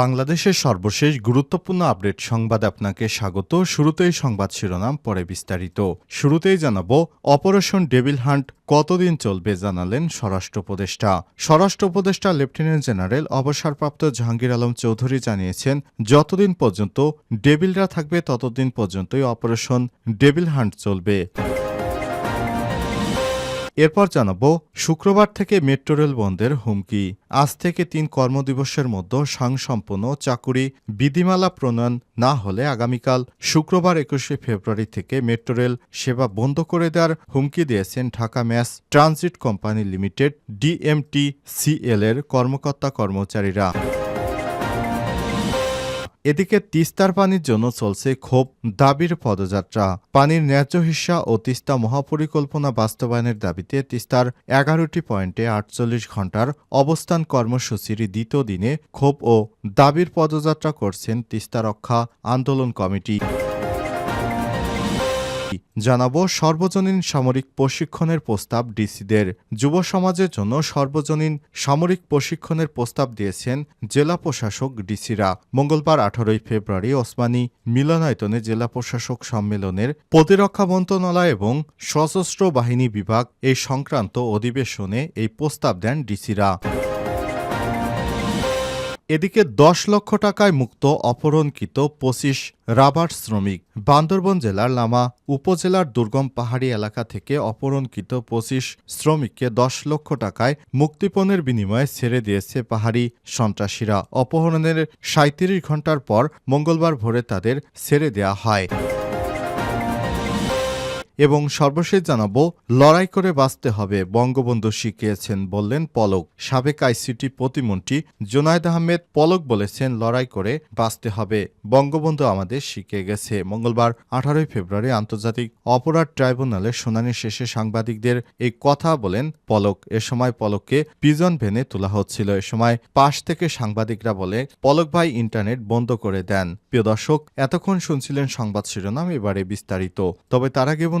বাংলাদেশের সর্বশেষ গুরুত্বপূর্ণ আপডেট সংবাদ আপনাকে স্বাগত। শুরুতেই সংবাদ শিরোনাম, পরে বিস্তারিত। শুরুতেই জানাব, অপারেশন ডেভিল হান্ট কতদিন চলবে জানালেন স্বরাষ্ট্র উপদেষ্টা। স্বরাষ্ট্র উপদেষ্টা লেফটেন্যান্ট জেনারেল অবসরপ্রাপ্ত জাহাঙ্গীর আলম চৌধুরী জানিয়েছেন, যতদিন পর্যন্ত ডেভিলরা থাকবে ততদিন পর্যন্তই অপারেশন ডেভিল হান্ট চলবে। এরপর জানাব, শুক্রবার থেকে মেট্রো রেল বন্ধের হুমকি। আজ থেকে তিন কর্মদিবসের মধ্যে সাংসম্পন্ন চাকুরি, বিধিমালা প্রণয়ন না হলে আগামীকাল শুক্রবার একুশে ফেব্রুয়ারি থেকে মেট্রো রেল সেবা বন্ধ করে দেওয়ার হুমকি দিয়েছেন Dhaka mass transit company limited DMT CL এর কর্মকর্তা কর্মচারীরা। এদিকে তিস্তার পানির জন্য চলছে ক্ষোভ, দাবির পদযাত্রা। পানির ন্যায্য হিস্সা ও তিস্তা মহাপরিকল্পনা বাস্তবায়নের দাবিতে তিস্তার এগারোটি পয়েন্টে আটচল্লিশ ঘণ্টার অবস্থান কর্মসূচির দ্বিতীয় দিনে ক্ষোভ ও দাবির পদযাত্রা করছেন তিস্তা রক্ষা আন্দোলন কমিটি। জানাব সর্বজনীন সামরিক প্রশিক্ষণের প্রস্তাব ডিসিদের। যুব সমাজের জন্য সর্বজনীন সামরিক প্রশিক্ষণের প্রস্তাব দিয়েছেন জেলা প্রশাসক ডিসিরা। মঙ্গলবার আঠারোই ফেব্রুয়ারি ওসমানী মিলনায়তনে জেলা প্রশাসক সম্মেলনের প্রতিরক্ষা মন্ত্রণালয় এবং সশস্ত্র বাহিনী বিভাগ এই সংক্রান্ত অধিবেশনে এই প্রস্তাব দেন ডিসিরা। এদিকে দশ লক্ষ টাকায় মুক্ত অপহরণকৃত পঁচিশ রাবার শ্রমিক। বান্দরবন জেলার লামা উপজেলার দুর্গম পাহাড়ি এলাকা থেকে অপহরণকৃত পঁচিশ শ্রমিককে দশ লক্ষ টাকায় মুক্তিপণের বিনিময়ে ছেড়ে দিয়েছে পাহাড়ি সন্ত্রাসীরা। অপহরণের সাঁত্রিশ ঘণ্টার পর মঙ্গলবার ভোরে তাদের ছেড়ে দেয়া হয়। এবং সর্বশেষ জানাব, লড়াই করে বাঁচতে হবে, বঙ্গবন্ধু শিখিয়েছেন বললেন পলক। সাবেক আইসিটি প্রতিমন্ত্রী জোনায়দ আহমেদ পলক বলেছেন, লড়াই করে বাঁচতে হবে। বঙ্গবন্ধু আমাদের শিখিয়ে গেছে। মঙ্গলবার আঠারোই ফেব্রুয়ারি আন্তর্জাতিক অপরাধ ট্রাইব্যুনালে শুনানি শেষে সাংবাদিকদের এই কথা বলেন পলক। এ সময় পলককে পিজন ভেনে তোলা হচ্ছিল। এ সময় পাশ থেকে সাংবাদিকরা বলে, পলক ভাই, ইন্টারনেট বন্ধ করে দেন। প্রিয় দর্শক, এতক্ষণ শুনছিলেন সংবাদ শিরোনাম, এবারে বিস্তারিত। তবে তার আগে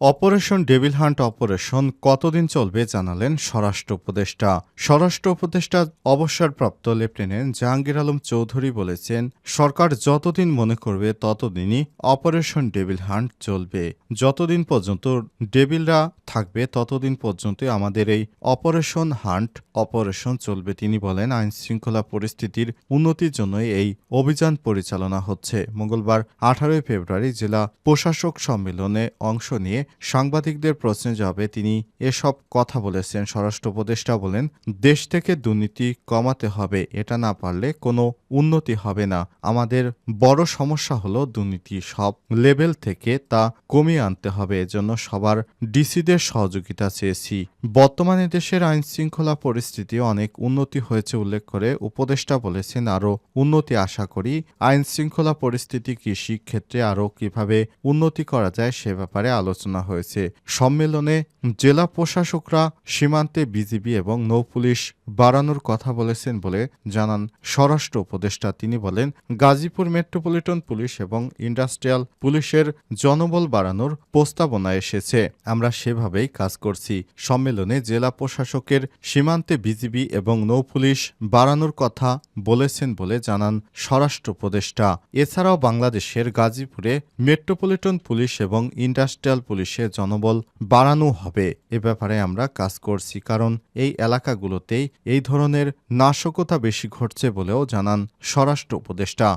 অপারেশন ডেভিল হান্ট অপারেশন কতদিন চলবে জানালেন স্বরাষ্ট্র উপদেষ্টা। স্বরাষ্ট্র উপদেষ্টা অবসরপ্রাপ্ত লেফটেন্যান্ট জাহাঙ্গীর আলম চৌধুরী বলেছেন, সরকার যতদিন মনে করবে ততদিনই অপারেশন ডেভিল হান্ট চলবে। যতদিন পর্যন্ত ডেভিলরা থাকবে ততদিন পর্যন্তই আমাদের এই অপারেশন হান্ট অপারেশন চলবে, তিনি বলেন। আইন শৃঙ্খলা পরিস্থিতির উন্নতির জন্যই এই অভিযান পরিচালনা হচ্ছে। মঙ্গলবার আঠারোই ফেব্রুয়ারি জেলা প্রশাসক সম্মেলনে অংশ নিয়ে সাংবাদিকদের প্রশ্নে জবাবে তিনি এসব কথা বলেছেন। স্বরাষ্ট্র উপদেষ্টা বলেন, দেশ থেকে দুর্নীতি কমাতে হবে, এটা না পারলে কোনো উন্নতি হবে না। আমাদের বড় সমস্যা হলো দুর্নীতি। সব লেভেল থেকে তা কমিয়ে আনতে হবে। এজন্য সবার ডিসিদের সহযোগিতা চেয়েছি। বর্তমানে দেশের আইন শৃঙ্খলা পরিস্থিতি অনেক উন্নতি হয়েছে উল্লেখ করে উপদেষ্টা বলেছেন আরও উন্নতি আশা করি। আইন শৃঙ্খলা পরিস্থিতি কৃষি ক্ষেত্রে আরও কীভাবে উন্নতি করা যায় সে ব্যাপারে আলোচনা হয়েছে। সম্মেলনে জেলা প্রশাসকরা, সীমান্তে বিজিবি এবং নৌপুলিশ বাড়ানোর কথা বলেছেন বলে জানান স্বরাষ্ট্র উপদেষ্টা। তিনি বলেন, গাজীপুর মেট্রোপলিটন পুলিশ এবং ইন্ডাস্ট্রিয়াল পুলিশের জনবল বাড়ানোর প্রস্তাবনা এসেছে। আমরা সেভাবেই কাজ করছি। সম্মেলনে জেলা প্রশাসকের, সীমান্তে বিজিবি এবং নৌপুলিশ বাড়ানোর কথা বলেছেন বলে জানান স্বরাষ্ট্র উপদেষ্টা। এছাড়াও বাংলাদেশের গাজীপুরে মেট্রোপলিটন পুলিশ এবং ইন্ডাস্ট্রিয়াল পুলিশের জনবল বাড়ানো হবে। এ ব্যাপারে আমরা কাজ করছি, কারণ এই এলাকাগুলোতেই এই ধরনের নাশকতা বেশি ঘটছে বলেও জানান স্বরাষ্ট্র উপদেষ্টা।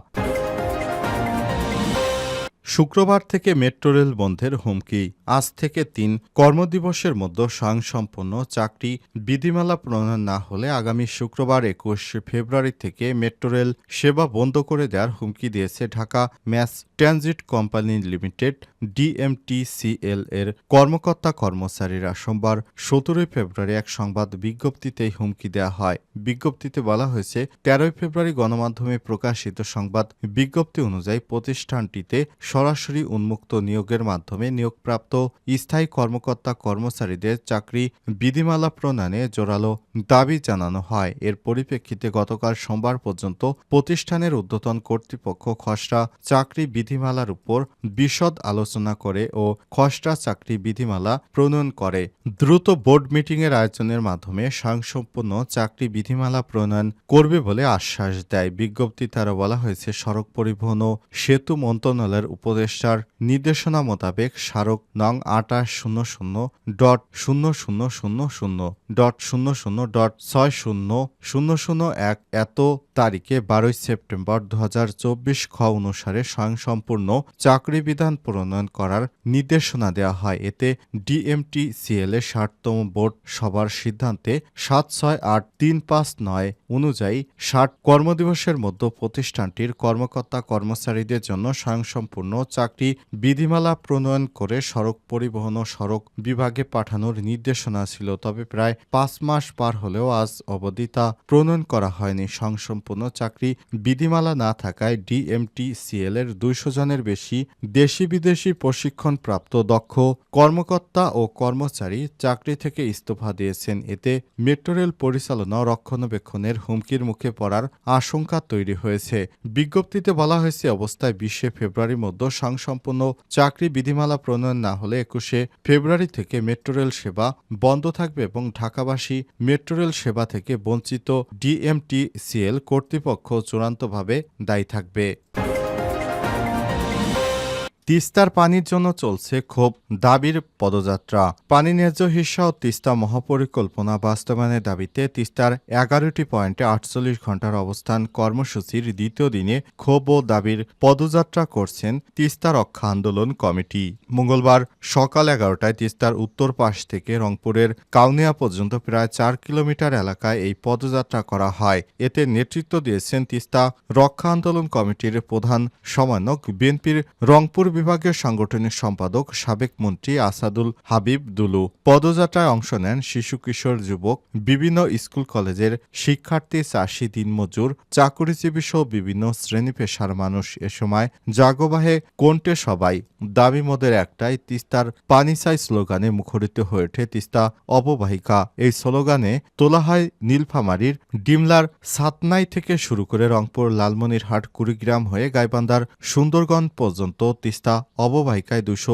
শুক্রবার থেকে মেট্রো রেল বন্ধের হুমকি। আজ থেকে তিন কর্মদিবসের মধ্যে স্বয়ংসম্পন্ন চাকরি বিধিমালা প্রণয়ন না হলে আগামী শুক্রবার একুশ ফেব্রুয়ারি থেকে মেট্রো রেল সেবা বন্ধ করে দেওয়ার হুমকি দিয়েছে Dhaka mass transit company limited, DMTCL এর কর্মকর্তা কর্মচারীরা। সোমবার সতেরোই ফেব্রুয়ারি এক সংবাদ বিজ্ঞপ্তিতে হুমকি দেওয়া হয়। বিজ্ঞপ্তিতে বলা হয়েছে, তেরোই ফেব্রুয়ারি গণমাধ্যমে প্রকাশিত সংবাদ বিজ্ঞপ্তি অনুযায়ী প্রতিষ্ঠানটিতে সরাসরি উন্মুক্ত নিয়োগের মাধ্যমে নিয়োগপ্রাপ্ত স্থায়ী কর্মকর্তা কর্মচারীদের চাকরি বিধিমালা প্রণয়নে জোরালো দাবি জানানো হয়। এর পরিপ্রেক্ষিতে গতকাল সোমবার পর্যন্ত প্রতিষ্ঠানের ঊর্ধ্বতন কর্তৃপক্ষ খসড়া চাকরি বিধিমালার উপর বিশদ আলোচনা করে ও খসড়া চাকরি বিধিমালা প্রণয়ন করে। দ্রুত বোর্ড মিটিংয়ের আয়োজনের মাধ্যমে স্বয়ংসম্পূর্ণ চাকরি বিধিমালা প্রণয়ন করবে বলে আশ্বাস দেয়। বিজ্ঞপ্তি তারা বলা হয়েছে, সড়ক পরিবহন ও সেতু মন্ত্রণালয়ের উপদেষ্টার নির্দেশনা মোতাবেক স্মারক নং আটাশ শূন্য শূন্য ডট শূন্য শূন্য শূন্য শূন্য ডট শূন্য শূন্য ডট ছয় শূন্য শূন্য শূন্য এক এত তারিখে বারোই সেপ্টেম্বর দু হাজার চব্বিশ খ অনুসারে স্বয়ংসম্পূর্ণ চাকরি বিধান প্রণয়ন করার নির্দেশনা দেওয়া হয়। এতে ডিএমটিসিএল এর ষাটতম বোর্ড সবার সিদ্ধান্তে সাত ছয় আট তিন পাঁচ নয় অনুযায়ী ষাট কর্মদিবসের মধ্যে প্রতিষ্ঠানটির কর্মকর্তা কর্মচারীদের জন্য স্বয়ংসম্পূর্ণ চাকরি বিধিমালা প্রণয়ন করে সড়ক পরিবহন ও সড়ক বিভাগে পাঠানোর নির্দেশনা ছিল, তবে প্রায় পাঁচ মাস পার হলেও আজ অবধি তা প্রণয়ন করা হয়নি। স্বয়ংসম্পূর্ণ চাকরি বিধিমালা না থাকায় ডিএমটিসিএল এর দুইশো জনের বেশি দেশি বিদেশি প্রশিক্ষণপ্রাপ্ত দক্ষ কর্মকর্তা ও কর্মচারী চাকরি থেকে ইস্তফা দিয়েছেন। এতে মেট্রো রেল পরিচালনা রক্ষণাবেক্ষণের হুমকির মুখে পড়ার আশঙ্কা তৈরি হয়েছে। বিজ্ঞপ্তিতে বলা হয়েছে, অবস্থায় বিশে ফেব্রুয়ারির মধ্যে সংসম্পন্ন চাকরি বিধিমালা প্রণয়ন না হলে একুশে ফেব্রুয়ারি থেকে মেট্রো রেল সেবা বন্ধ থাকবে এবং ঢাকাবাসী মেট্রো রেল সেবা থেকে বঞ্চিত ডিএমটিসিএল কর্তৃপক্ষ চূড়ান্তভাবে দায়ী থাকবে। তিস্তার পানির জন্য চলছে ক্ষোভ, দাবির পদযাত্রা। পানি ন্যায্য হিস্সা ও তিস্তা মহাপরিকল্পনা বাস্তবায়নের দাবিতে তিস্তার এগারোটি পয়েন্টে আটচল্লিশ ঘণ্টার অবস্থান কর্মসূচির দ্বিতীয় দিনে ক্ষোভ ও দাবির পদযাত্রা করছেন তিস্তা রক্ষা আন্দোলন কমিটি। মঙ্গলবার সকাল এগারোটায় তিস্তার উত্তর পাশ থেকে রংপুরের কাউনিয়া পর্যন্ত প্রায় চার কিলোমিটার এলাকায় এই পদযাত্রা করা হয়। এতে নেতৃত্ব দিয়েছেন তিস্তা রক্ষা আন্দোলন কমিটির প্রধান সমন্বয়ক বিএনপির রংপুর বিভাগীয় সাংগঠনিক সম্পাদক, সাবেক মন্ত্রী আসাদুল হাবিব দুলু। পদযাত্রায় অংশ নেন শিশু কিশোর যুবক, বিভিন্ন স্কুল কলেজের শিক্ষার্থী চাষি দিনমজুর চাকুরিজীবী সহ বিভিন্ন শ্রেণি পেশার মানুষ। এ সময় জাগবাহে কোনটে সবাই দাবি মোদের একটাই তিস্তার পানি চাই স্লোগানে মুখরিত হয়ে ওঠে তিস্তা অববাহিকা। এই স্লোগানে তোলা হয় নীলফামারীর ডিমলার সাতনাই থেকে শুরু করে রংপুর, লালমনিরহাট, কুড়িগ্রাম হয়ে গাইবান্ধার সুন্দরগঞ্জ পর্যন্ত তিস্তা অববাহিকায় দুশো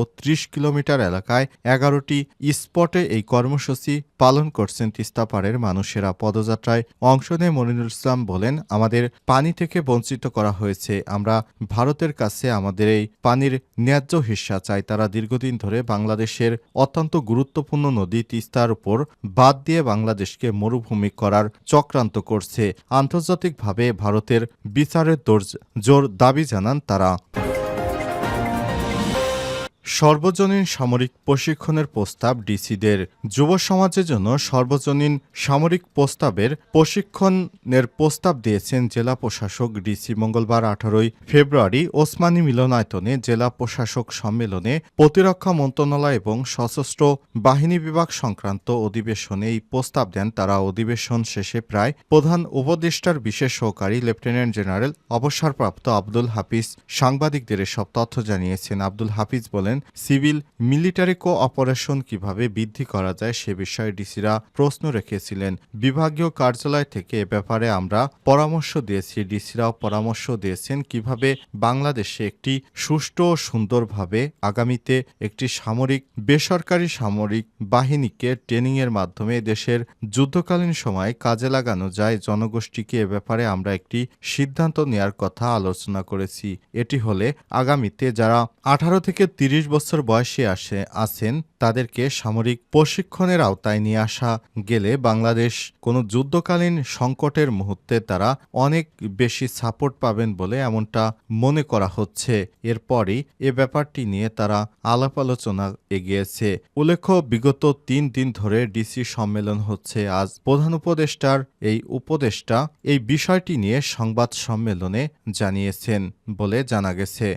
কিলোমিটার এলাকায় এগারোটি স্পটে এই কর্মসূচি পালন করছেন তিস্তাপাড়ের মানুষেরা। পদযাত্রায় অংশ নিয়ে মনিরুল ইসলাম বলেন, আমাদের পানি থেকে বঞ্চিত করা হয়েছে। আমরা ভারতের কাছে আমাদের এই পানির ন্যায্য হিস্সা চাই। তারা দীর্ঘদিন ধরে বাংলাদেশের অত্যন্ত গুরুত্বপূর্ণ নদী তিস্তার উপর বাদ দিয়ে বাংলাদেশকে মরুভূমি করার চক্রান্ত করছে। আন্তর্জাতিকভাবে ভারতের বিচারের জোর দাবি জানান তারা। সর্বজনীন সামরিক প্রশিক্ষণের প্রস্তাব ডিসিদের যুব সমাজের জন্য সর্বজনীন সামরিক প্রস্তাবের প্রশিক্ষণের প্রস্তাব দিয়েছেন জেলা প্রশাসক ডিসি মঙ্গলবার আঠারোই ফেব্রুয়ারি ওসমানী মিলনায়তনে জেলা প্রশাসক সম্মেলনে প্রতিরক্ষা মন্ত্রণালয় এবং সশস্ত্র বাহিনী বিভাগ সংক্রান্ত অধিবেশনে এই প্রস্তাব দেন। তারা অধিবেশন শেষে প্রায় প্রধান উপদেষ্টার বিশেষ সহকারী লেফটেন্যান্ট জেনারেল, অবসরপ্রাপ্ত আব্দুল হাফিজ সাংবাদিকদের এসব তথ্য জানিয়েছেন। আব্দুল হাফিজ বলেন সিভিল মিলিটারি কো অপারেশন কীভাবে বৃদ্ধি করা যায় সে বিষয়ে ডিসিরা প্রশ্ন রেখেছিলেন। বিভাগীয় কার্যালয় থেকে এ ব্যাপারে আমরা পরামর্শ দিয়েছি। ডিসিরাও পরামর্শ দিয়েছেন কীভাবে বাংলাদেশে একটি সুষ্ঠু ও সুন্দরভাবে আগামীতে একটি সামরিক, বেসরকারি সামরিক বাহিনীকে ট্রেনিংয়ের মাধ্যমে দেশের যুদ্ধকালীন সময় কাজে লাগানো যায়। জনগোষ্ঠীকে এ ব্যাপারে আমরা একটি সিদ্ধান্ত নেয়ার কথা আলোচনা করেছি। এটি হলে আগামীতে যারা আঠারো থেকে তিরিশ ত্রিশ বছর বয়সী আসে, আছেন তাদেরকে সামরিক প্রশিক্ষণের আওতায় নিয়ে আসা গেলে বাংলাদেশ কোনো যুদ্ধকালীন সংকটের মুহূর্তে তারা অনেক বেশি সাপোর্ট পাবেন বলে এমনটা মনে করা হচ্ছে। এরপরই এ ব্যাপারটি নিয়ে তারা আলাপ আলোচনা এগিয়েছে। উল্লেখ্য, বিগত তিন দিন ধরে ডিসি সম্মেলন হচ্ছে। আজ প্রধান উপদেষ্টার এই উপদেষ্টা এই বিষয়টি নিয়ে সংবাদ সম্মেলনে জানিয়েছেন বলে জানা গেছে।